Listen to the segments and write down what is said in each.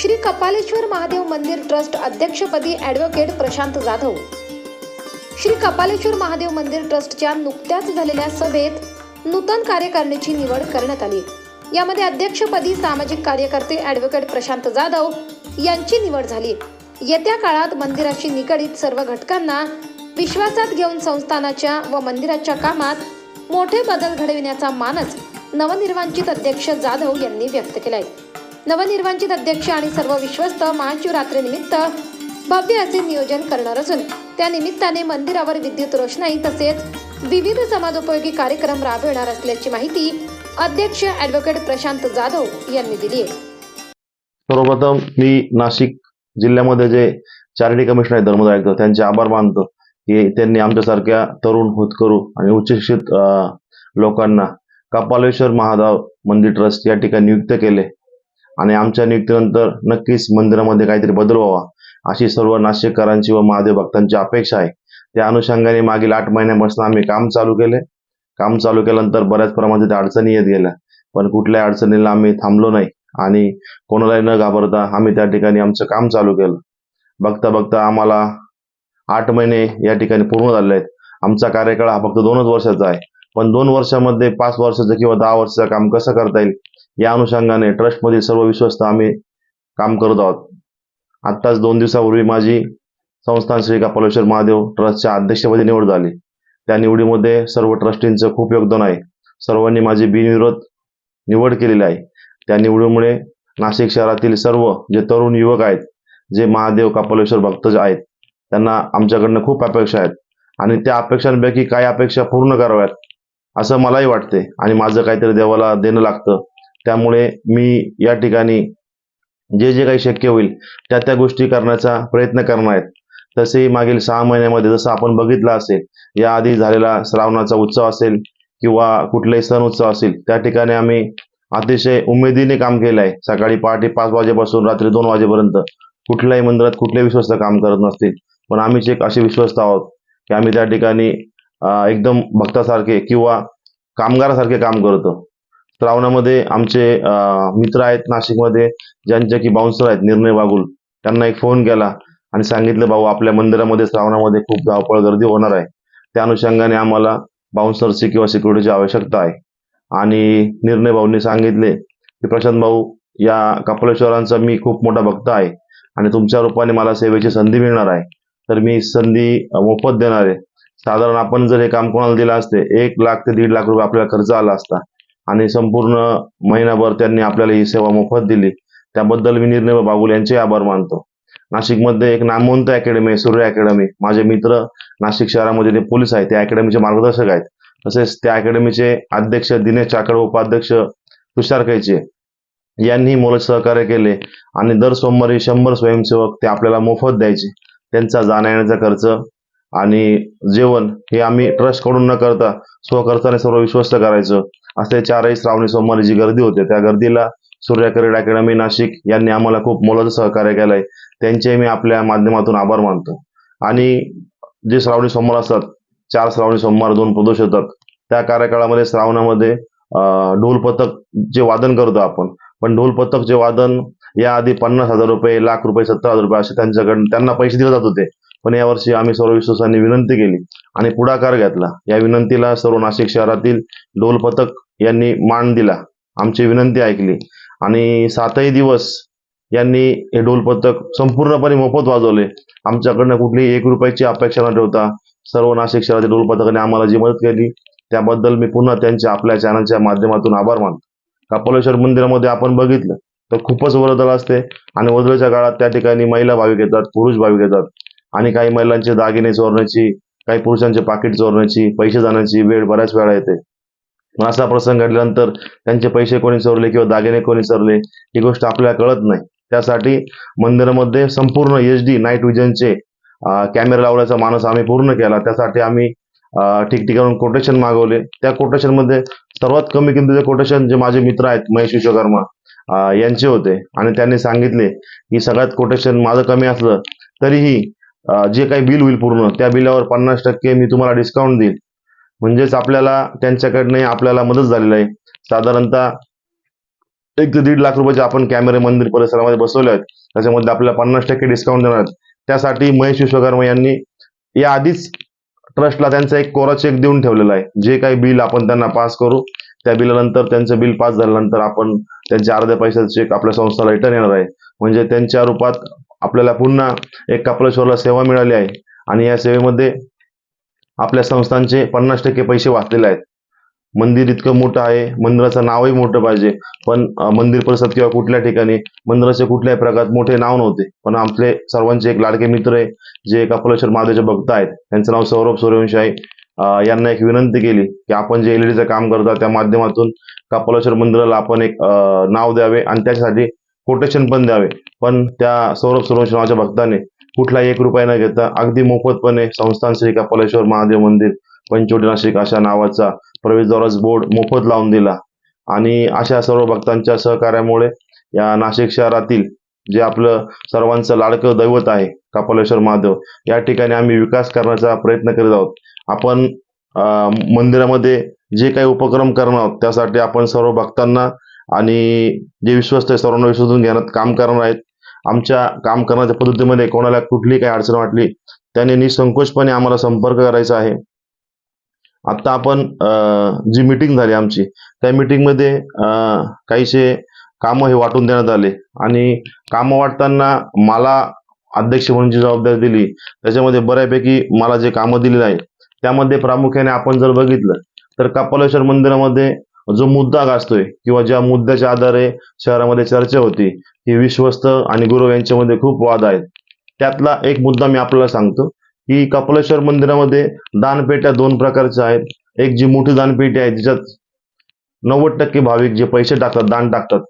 श्री कपालेश्वर महादेव मंदिर ट्रस्ट अध्यक्षपदी ॲडव्होकेट प्रशांत जाधव. श्री कपालेश्वर महादेव मंदिर ट्रस्टच्या नुकत्याच झालेल्या सभेत नूतन कार्यकारिणीची निवड करण्यात आली. यामध्ये अध्यक्षपदी सामाजिक कार्यकर्ते ॲडव्होकेट प्रशांत जाधव यांची निवड झाली. येत्या काळात मंदिराशी निगडीत सर्व घटकांना विश्वासात घेऊन संस्थानाच्या व मंदिराच्या कामात मोठे बदल घडविण्याचा मानस नवनिर्वांचित अध्यक्ष जाधव यांनी व्यक्त केलाय. नवनिर्वांचित अध्यक्ष आणि सर्व विश्वस्त महाशिवरात्रीनिमित्त भव्य असे नियोजन करणार असून त्या निमित्ताने मंदिरावर विद्युत रोषणाई तसेच विविध समाजोपयोगी कार्यक्रम राबविणार असल्याची माहिती अध्यक्ष ॲडव्होकेट प्रशांत जाधव यांनी दिली आहे. सर्वप्रथम मी नाशिक जिल्ह्यामध्ये जे चॅरिटी कमिशनर आहे धर्मदाय आयुक्त त्यांचे आभार मानतो की त्यांनी आमच्यासारख्या तरुण होतकरू आणि उच्चशिक्षित लोकांना कपालेश्वर महादेव मंदिर ट्रस्ट या ठिकाणी नियुक्त केले. आणि आमच्या नियुक्तीनंतर नक्कीच मंदिरामध्ये काहीतरी बदल व्हावा अशी सर्व नाशिककरांची व महादेव भक्तांची अपेक्षा आहे. त्या अनुषंगाने मागील आठ महिन्यापासून आम्ही काम चालू केले. काम चालू केल्यानंतर बऱ्याच प्रमाणात तिथे अडचणी येत गेल्या. पण कुठल्याही अडचणीला आम्ही थांबलो नाही आणि कोणालाही न घाबरता आम्ही त्या ठिकाणी आमचं काम चालू केलं. बघता बघता आम्हाला आठ महिने या ठिकाणी पूर्ण झाले आहेत. आमचा कार्यकाळ हा फक्त दोनच वर्षाचा आहे. पण दोन वर्षामध्ये पाच वर्षाचं किंवा दहा वर्षाचं काम कसं करता येईल या अनुषंगाने ट्रस्टमधील सर्व विश्वस्त आम्ही काम करत आहोत. आत्ताच दोन दिवसापूर्वी माझी संस्थान श्री कपालेश्वर महादेव ट्रस्टच्या अध्यक्षपदी निवड झाली. त्या निवडीमध्ये सर्व ट्रस्टींचं खूप योगदान आहे. सर्वांनी माझी बिनविरोध निवड केलेली आहे. त्या निवडीमुळे नाशिक शहरातील सर्व जे तरुण युवक आहेत जे महादेव कपालेश्वर भक्त आहेत त्यांना आमच्याकडनं खूप अपेक्षा आहेत. आणि त्या अपेक्षांपैकी काही अपेक्षा पूर्ण कराव्यात असं मलाही वाटते. आणि माझं काहीतरी देवाला देणं लागतं. त्यामुळे मी या ठिकाणी जे जे काही शक्य होईल त्या त्या गोष्टी करण्याचा प्रयत्न करणार आहेत तसेही मागील सहा महिन्यामध्ये जसं आपण बघितलं असेल याआधी झालेला श्रावणाचा उत्सव असेल किंवा कुठलाही सण उत्सव असेल त्या ठिकाणी आम्ही अतिशय उमेदीने काम केलं आहे. सकाळी पहाटे पाच वाजेपासून रात्री दोन वाजेपर्यंत कुठल्याही मंदिरात कुठल्याही विश्वस्त काम करत नसतील. पण आम्हीच एक असे विश्वस्त आहोत की आम्ही त्या ठिकाणी एकदम भक्तासारखे किंवा कामगारासारखे काम करतो. श्रावणामध्ये आमचे मित्र आहेत नाशिकमध्ये ज्यांचे की बाउन्सर आहेत निर्णय वागुल त्यांना एक फोन केला आणि सांगितलं भाऊ आपल्या मंदिरामध्ये श्रावणामध्ये खूप धावपळ गर्दी होणार आहे. त्या अनुषंगाने आम्हाला बाउन्सरची किंवा सिक्युरिटीची आवश्यकता आहे. आणि निर्णय भाऊंनी सांगितले की प्रशांत भाऊ या कपालेश्वरांचा मी खूप मोठा भक्त आहे आणि तुमच्या रूपाने मला सेवेची संधी मिळणार आहे. तर मी संधी मोफत देणार आहे. साधारण आपण जर हे काम कोणाला दिलं असते एक लाख ते दीड लाख रुपये आपल्याला खर्च आला असता आणि संपूर्ण महिनाभर त्यांनी आपल्याला ही सेवा मोफत दिली. त्याबद्दल मी निर्णय बागुल यांचे आभार मानतो. नाशिकमध्ये एक नामवंत अकॅडमी आहे सूर्य अकॅडमी माझे मित्र नाशिक शहरामध्ये जे पोलीस आहेत त्या अकॅडमीचे मार्गदर्शक आहेत. तसेच त्या अकॅडमीचे अध्यक्ष दिनेश चाकड उपाध्यक्ष तुषार कैचे यांनी मोल सहकार्य केले आणि दर सोमवारी शंभर स्वयंसेवक ते आपल्याला मोफत द्यायचे. त्यांचा जाण्या येण्याचा खर्च आणि जेवण हे आम्ही ट्रस्टकडून न करता स्वखर्चाने सर्व विश्वस्त करायचं. असे चारही श्रावणी सोमवारी जी गर्दी होते त्या गर्दीला सूर्य अकॅडमी नाशिक यांनी आम्हाला खूप मोलाचं सहकार्य केलंय. त्यांचे मी आपल्या माध्यमातून आभार मानतो. आणि जे श्रावणी सोमवार असतात चार श्रावणी सोमवार दोन प्रदोष होतात त्या कार्यकाळामध्ये श्रावणामध्ये ढोल पथक जे वादन करतो आपण पण ढोल पथक जे वादन याआधी पन्नास हजार रुपये लाख रुपये सत्तर हजार रुपये असे त्यांच्याकडून त्यांना पैसे दिले जात होते. पण यावर्षी आम्ही सर्व विश्वासांनी विनंती केली आणि पुढाकार घेतला. या विनंतीला सर्व नाशिक शहरातील डोल पथक यांनी मान दिला. आमची विनंती ऐकली. आणि सातही दिवस यांनी हे डोल पथक संपूर्णपणे मोफत वाजवले. आमच्याकडनं कुठलीही एक रुपयाची अपेक्षा न ठेवता सर्व नाशिक शहरातील डोल पथकाने आम्हाला जी मदत केली त्याबद्दल मी पुन्हा त्यांच्या आपल्या चॅनलच्या माध्यमातून आभार मानतो. कपालेश्वर मंदिरामध्ये आपण बघितलं तर खूपच वर्दळ असते आणि वर्दळीच्या काळात त्या ठिकाणी महिला भाविक येतात पुरुष भाविक येतात. आणि काही महिलांचे दागिने चोरण्याची काही पुरुषांचे पाकिट चोरण्याची पैसे जाण्याची वेळ बऱ्याच वेळा येते. मग असा प्रसंग घडल्यानंतर त्यांचे पैसे कोणी चोरले किंवा दागिने कोणी चोरले ही गोष्ट आपल्याला कळत नाही. त्यासाठी मंदिरामध्ये संपूर्ण एच डी नाईट विजनचे कॅमेरा लावण्याचा मानस आम्ही पूर्ण केला. त्यासाठी आम्ही ठिकठिकाणून कोटेशन मागवले. त्या कोटेशनमध्ये सर्वात कमी किमतीचे कोटेशन जे माझे मित्र आहेत महेश विश्वकर्मा यांचे होते. आणि त्यांनी सांगितले की सगळ्यात कोटेशन माझं कमी असलं तरीही जे काही बिल होईल पूर्ण त्या बिलावर पन्नास टक्के मी तुम्हाला डिस्काउंट देईल म्हणजेच आपल्याला त्यांच्याकडनं आपल्याला मदत झालेली आहे. साधारणतः एक ते दीड लाख रुपयाचे आपण कॅमेरे मंदिर परिसरामध्ये बसवले आहेत. त्याच्यामध्ये आपल्याला पन्नास टक्के डिस्काउंट देणार आहेत. त्यासाठी महेश विश्वकर्मा यांनी या आधीच ट्रस्टला त्यांचा एक कोरा चेक देऊन ठेवलेला आहे. जे काही बिल आपण त्यांना पास करू त्या बिलानंतर त्यांचं बिल पास झाल्यानंतर आपण त्यांच्या अर्ध्या पैशाचा चेक आपल्या संस्थेला रिटर्न येणार आहे. म्हणजे त्यांच्या रूपात आपल्याला पुन्हा एक कपलेश्वरला सेवा मिळाली आहे. आणि या सेवेमध्ये आपल्या संस्थांचे पन्नास टक्के पैसे वाचलेले आहेत. मंदिर इतकं मोठं आहे. मंदिराचं नावही मोठं पाहिजे. पण मंदिर परिसरात किंवा कुठल्या ठिकाणी मंदिराचे कुठल्याही प्रकारात मोठे नाव नव्हते. पण आपले सर्वांचे एक लाडके मित्र आहे जे कपलेश्वर महादेवचे भक्त आहेत. त्यांचं नाव सौरभ सूर्यवंशी आहे. यांना एक विनंती केली की आपण जे एलईडीचं काम करता त्या माध्यमातून कपलेश्वर मंदिराला आपण एक नाव द्यावे. आणि त्याच्यासाठी कोटेशन पण द्यावे. पण त्या सौरभ सूर्यवंशी नावाच्या भक्ताने कुठलाही एक रुपया न घेता अगदी मोफतपणे संस्थान श्री कपालेश्वर महादेव मंदिर पंचवटी नाशिक अशा नावाचा प्रवेशद्वाराच बोर्ड मोफत लावून दिला. आणि अशा सर्व भक्तांच्या सहकार्यामुळे या नाशिक शहरातील जे आपलं सर्वांचं लाडकं दैवत आहे कपालेश्वर महादेव या ठिकाणी आम्ही विकास करण्याचा प्रयत्न करीत आहोत. आपण मंदिरामध्ये जे काही उपक्रम करणार आहोत त्यासाठी आपण सर्व भक्तांना आणि जे विश्वस्त आहे सर्वांना विश्वासून घेण्यात काम करणार आहेत. आमच्या काम करण्याच्या पद्धतीमध्ये कोणाला कुठली काही अडचण वाटली त्याने निसंकोचपणे आम्हाला संपर्क करायचा आहे. आता आपण जी मीटिंग झाली आमची त्या मीटिंगमध्ये काहीसे कामं हे वाटून देण्यात आले. आणि कामं वाटताना मला अध्यक्ष म्हणून जी जबाबदारी दिली त्याच्यामध्ये बऱ्यापैकी मला जे कामं दिलेली आहे त्यामध्ये प्रामुख्याने आपण जर बघितलं तर कपालेश्वर मंदिरामध्ये जो मुद्दा गाजतोय किंवा ज्या मुद्द्याच्या आधारे शहरामध्ये चर्चा होती ही विश्वस्त आणि गुरु यांच्यामध्ये खूप वाद आहेत. त्यातला एक मुद्दा मी आपल्याला सांगतो की कपालेश्वर मंदिरामध्ये दानपेट्या दोन प्रकारच्या आहेत. एक जी मोठी दानपेटी आहे जिच्यात नव्वद टक्के भाविक जे पैसे टाकतात दान टाकतात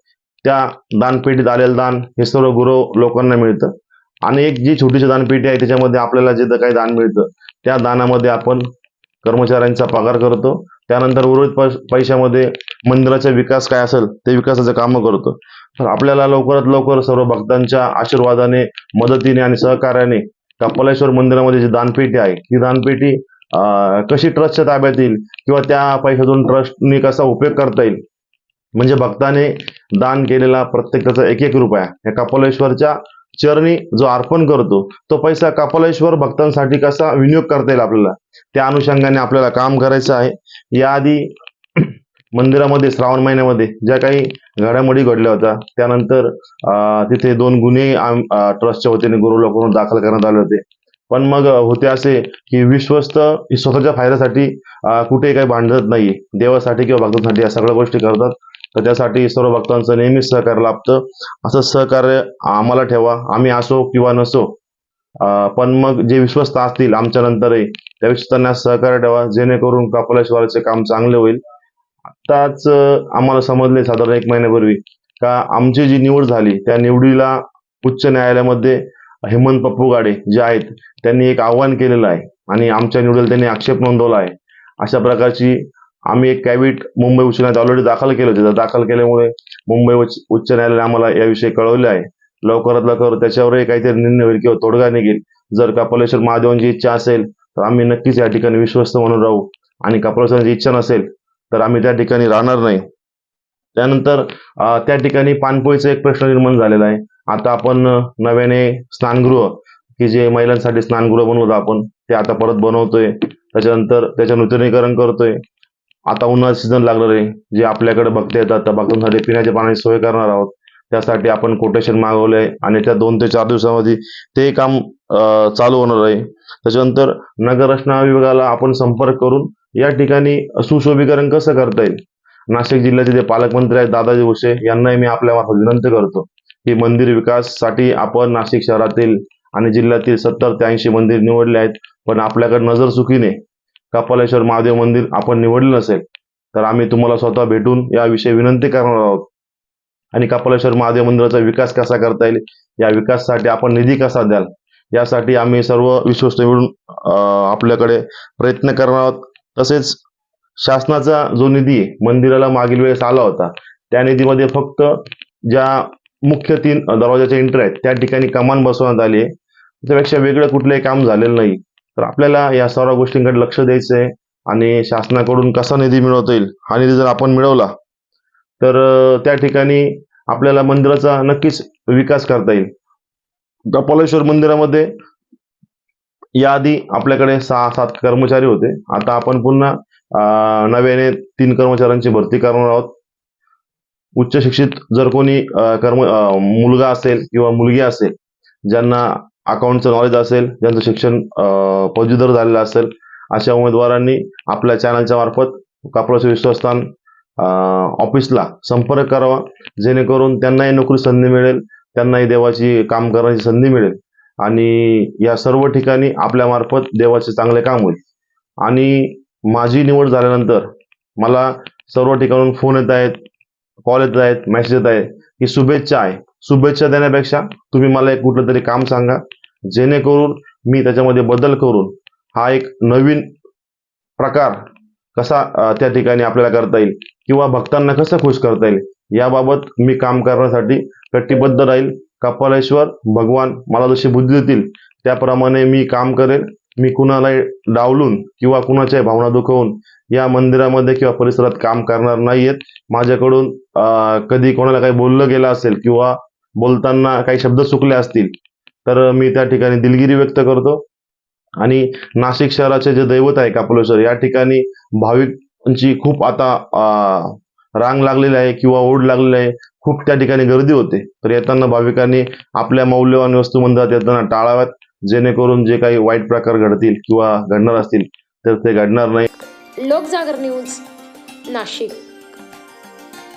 त्या दानपेटीत आलेलं दान हे सर्व गुरु लोकांना मिळतं. आणि एक जी छोटीशी दानपेटी आहे त्याच्यामध्ये आपल्याला जे काही दान मिळतं त्या दानामध्ये आपण कर्मचाऱ्यांचा पगार करतो. त्यानंतर उर्वरित पैशामध्ये मंदिराचा विकास काय असेल ते विकासाचं कामं करतो. तर आपल्याला लवकरात लवकर सर्व भक्तांच्या आशीर्वादाने मदतीने आणि सहकार्याने कपालेश्वर मंदिरामध्ये जी दानपेटी आहे ती दानपेटी कशी ट्रस्टच्या ताब्यात येईल किंवा त्या पैशातून ट्रस्टनी कसा उपयोग करता येईल? म्हणजे भक्ताने दान केलेला प्रत्येक त्याचा एक एक रुपया या कपालेश्वरच्या चरणी जो अर्पण करतो तो पैसा कपालेश्वर भक्तांसाठी कसा विनियोग करता येईल आपल्याला? त्या अनुषंगाने आपल्याला काम करायचं आहे. याआधी मंदिरामध्ये श्रावण महिन्यामध्ये ज्या काही घडामोडी घडल्या होत्या त्यानंतर तिथे दोन गुन्हे ट्रस्टच्या वतीने गुरु लोकांवर दाखल करण्यात आले होते. पण मग होते असे की विश्वस्त स्वतःच्या फायद्यासाठी कुठे कुठेही काही भांडत नाही देवासाठी किंवा भक्तांसाठी या सगळ्या गोष्टी करतात. तर त्यासाठी सर्व भक्तांचं नेहमीच सहकार्य लाभतं. असं सहकार्य आम्हाला ठेवा. आम्ही असो किंवा नसो पण मग जे विश्वस्त असतील आमच्या नंतरही त्या विश्वस्तांना सहकार्य ठेवा. जेणेकरून कपालेश्वराचे काम चांगले होईल. आताच आम्हाला समजले साधारण एक महिन्यापूर्वी का आमची जी निवड झाली त्या निवडीला उच्च न्यायालयामध्ये हेमंत पप्पू गाडे जे आहेत त्यांनी एक आव्हान केलेलं आहे आणि आमच्या निवडीला त्यांनी आक्षेप नोंदवला आहे. अशा प्रकारची आम्ही एक कॅबिट मुंबई उच्च न्यायालयात ऑलरेडी दाखल केलं होतं. दाखल केल्यामुळे मुंबई उच्च उच्च न्यायालयाने आम्हाला याविषयी कळवले आहे. लवकरात लवकर त्याच्यावरही काहीतरी निर्णय होईल किंवा तोडगा निघेल. जर कपालेश्वर महादेवांची इच्छा असेल तर आम्ही नक्कीच या ठिकाणी विश्वस्त म्हणून राहू. आणि कपालेश्वरांची इच्छा नसेल तर आम्ही त्या ठिकाणी राहणार नाही. त्यानंतर त्या ठिकाणी पाणपोळीचा एक प्रश्न निर्माण झालेला आहे. आता आपण नव्याने स्नानगृह की जे महिलांसाठी स्नानगृह बनवतो आपण ते आता परत बनवतोय. त्याच्यानंतर त्याचं नूतनीकरण करतोय. आता उन्हाळा सीझन लागणार आहे जे आपल्याकडे बघता येतात त्या भक्तांसाठी पिण्याच्या पाण्याची सोय करणार आहोत. त्यासाठी आपण कोटेशन मागवलंय आणि त्या दोन ते चार दिवसामध्ये ते काम चालू होणार आहे. त्याच्यानंतर नगर रचना विभागाला आपण संपर्क करून या ठिकाणी सुशोभीकरण कसं करता येईल? नाशिक जिल्ह्याचे जे पालकमंत्री आहेत दादाजी भुसे यांनाही मी आपल्या मार्फत विनंती करतो की मंदिर विकाससाठी आपण नाशिक शहरातील आणि जिल्ह्यातील सत्तर ते ऐंशी मंदिर निवडले आहेत पण आपल्याकडे नजर चुकीने कपालेश्वर महादेव मंदिर आपण निवडलं नसेल तर आम्ही तुम्हाला स्वतः भेटून याविषयी विनंती करणार आहोत. आणि कपालेश्वर महादेव मंदिराचा विकास कसा करता येईल या विकासासाठी आपण निधी कसा द्याल यासाठी आम्ही सर्व विश्वस्त मिळून आपल्याकडे प्रयत्न करणार आहोत. तसेच शासनाचा जो निधी मंदिराला मागील वेळेस आला होता त्या निधीमध्ये फक्त ज्या मुख्य तीन दरवाजाच्या एंट्री आहेत त्या ठिकाणी कमान बसवण्यात आली आहे. त्यापेक्षा वेगळं कुठलंही काम झालेलं नाही. तर आपल्याला या सर्व गोष्टींकडे लक्ष द्यायचं आहे आणि शासनाकडून कसा निधी मिळवता येईल हा निधी जर आपण मिळवला तर त्या ठिकाणी आपल्याला मंदिराचा नक्कीच विकास करता येईल. कपालेश्वर मंदिरामध्ये याआधी आपल्याकडे सहा सात कर्मचारी होते. आता आपण पुन्हा नव्याने तीन कर्मचाऱ्यांची भरती करणार आहोत. उच्च शिक्षित जर कोणी कर्म मुलगा असेल किंवा मुलगी असेल ज्यांना अकाउंटचं नॉलेज असेल ज्यांचं शिक्षण पदवीधर झालेलं असेल अशा उमेदवारांनी आपल्या चॅनलच्या मार्फत कापडाचे विश्वस्थान ऑफिसला संपर्क करावा. जेणेकरून त्यांनाही नोकरी संधी मिळेल त्यांनाही देवाची काम करण्याची संधी मिळेल. आणि या सर्व ठिकाणी आपल्यामार्फत देवाचे चांगले काम होईल. आणि माझी निवड झाल्यानंतर मला सर्व ठिकाणून फोन येत आहेत कॉल येत आहेत मेसेज येत आहेत की शुभेच्छा आहे. शुभेच्छा देण्यापेक्षा तुम्ही मला एक कुठलं तरी काम सांगा. जेणेकरून मी त्याच्यामध्ये बदल करून हा एक नवीन प्रकार कसा त्या ठिकाणी आपल्याला करता येईल किंवा भक्तांना कसं खुश करता येईल याबाबत मी काम करण्यासाठी कटिबद्ध राहील. कपालेश्वर भगवान मला जशी बुद्धी देतील त्याप्रमाणे मी काम करेल. मी कुणालाही डावलून किंवा कुणाच्याही भावना दुखवून या मंदिरामध्ये किंवा परिसरात काम करणार नाहीयेत. माझ्याकडून कधी कोणाला काही बोललं गेलं असेल किंवा बोलताना काही शब्द चुकले असतील तर मी त्या ठिकाणी दिलगिरी व्यक्त करतो. आणि नाशिक शहराचे जे दैवत आहे कापलेश्वर या ठिकाणी भाविकांची खूप आता रांग लागलेली आहे किंवा ओढ लागलेली आहे. खूप त्या ठिकाणी गर्दी होते. तर येताना भाविकांनी आपल्या मौल्यवान वस्तू मंदिरात येताना टाळाव्यात जेणेकरून जे काही वाईट प्रकार घडतील किंवा घडणार असतील तर ते घडणार नाही. लोकजागर न्यूज नाशिक.